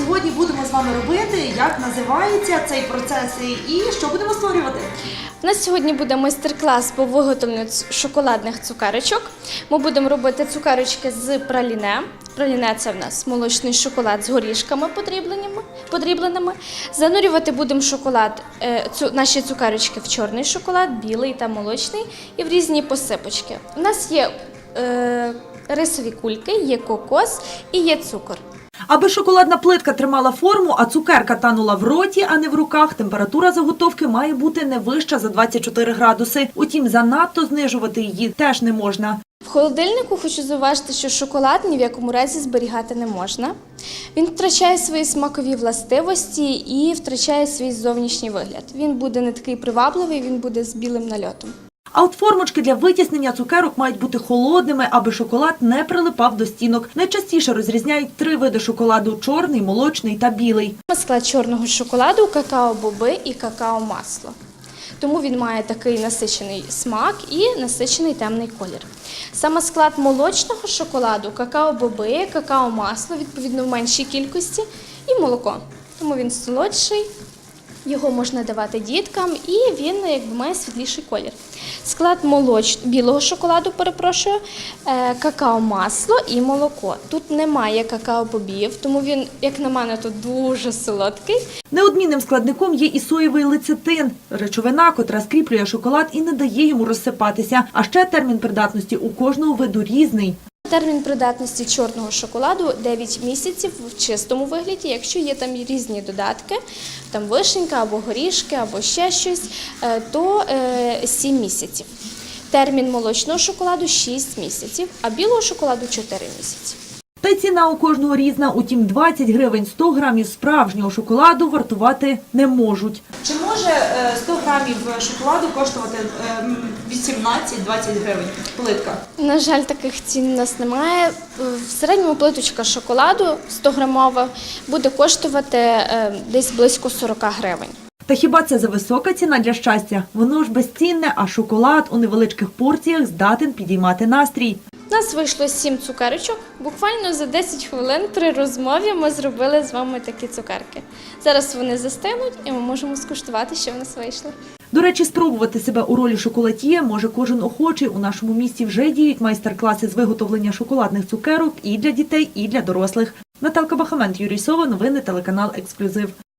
сьогодні будемо з вами робити, як називається цей процес і що будемо створювати. У нас сьогодні буде майстер-клас по виготовленню шоколадних цукерочок. Ми будемо робити цукерочки з праліне. Праліне це в нас молочний шоколад з горішками подрібленими. Занурювати будемо шоколад, е, цю, наші цукерочки в чорний шоколад, білий та молочний і в різні посипочки. У нас є е, рисові кульки, є кокос і є цукор. Аби шоколадна плитка тримала форму, а цукерка танула в роті, а не в руках, температура заготовки має бути не вища за 24 градуси. Утім, занадто знижувати її теж не можна. В холодильнику хочу зауважити, що шоколад ні в якому разі зберігати не можна. Він втрачає свої смакові властивості і втрачає свій зовнішній вигляд. Він буде не такий привабливий, він буде з білим нальотом. А от формочки для витіснення цукерок мають бути холодними, аби шоколад не прилипав до стінок. Найчастіше розрізняють три види шоколаду: чорний, молочний та білий. Склад чорного шоколаду, какао-боби і какао-масло. Тому він має такий насичений смак і насичений темний колір. Саме склад молочного шоколаду, какао-боби, какао-масло, відповідно в меншій кількості, і молоко. Тому він солодший, його можна давати діткам, і він якби має світліший колір. Склад молоч... білого шоколаду, перепрошую, е, какао-масло і молоко. Тут немає какао-бобів, тому він, як на мене, тут дуже солодкий. Неодмінним складником є і соєвий лецитин – речовина, котра скріплює шоколад і не дає йому розсипатися. А ще термін придатності у кожного виду різний. Термін придатності чорного шоколаду 9 місяців в чистому вигляді. Якщо є там різні додатки, там вишенька або горішки, або ще щось, е, то е, 7 місяців. Термін молочного шоколаду 6 місяців, а білого шоколаду 4 місяці. Та ціна у кожного різна, утім 20 гривень 100 грамів справжнього шоколаду вартувати не можуть. Чи може е, 100 грамів шоколаду коштувати е, м, 18-20 гривень плитка? На жаль, таких цін у нас немає. В середньому плиточка шоколаду 100 грамова буде коштувати е, десь близько 40 гривень. Та хіба це за висока ціна для щастя? Воно ж безцінне, а шоколад у невеличких порціях здатен підіймати настрій. Нас вийшло 7 цукерочок. Буквально за 10 хвилин при розмові ми зробили з вами такі цукерки. Зараз вони застинуть і ми можемо скуштувати, що в нас вийшло. До речі, спробувати себе у ролі шоколад'є може кожен охочий. У нашому місті вже діють майстер-класи з виготовлення шоколадних цукерок і для дітей, і для дорослих. Наталка Бахамент, Юрій Сова, новини телеканал Ексклюзив.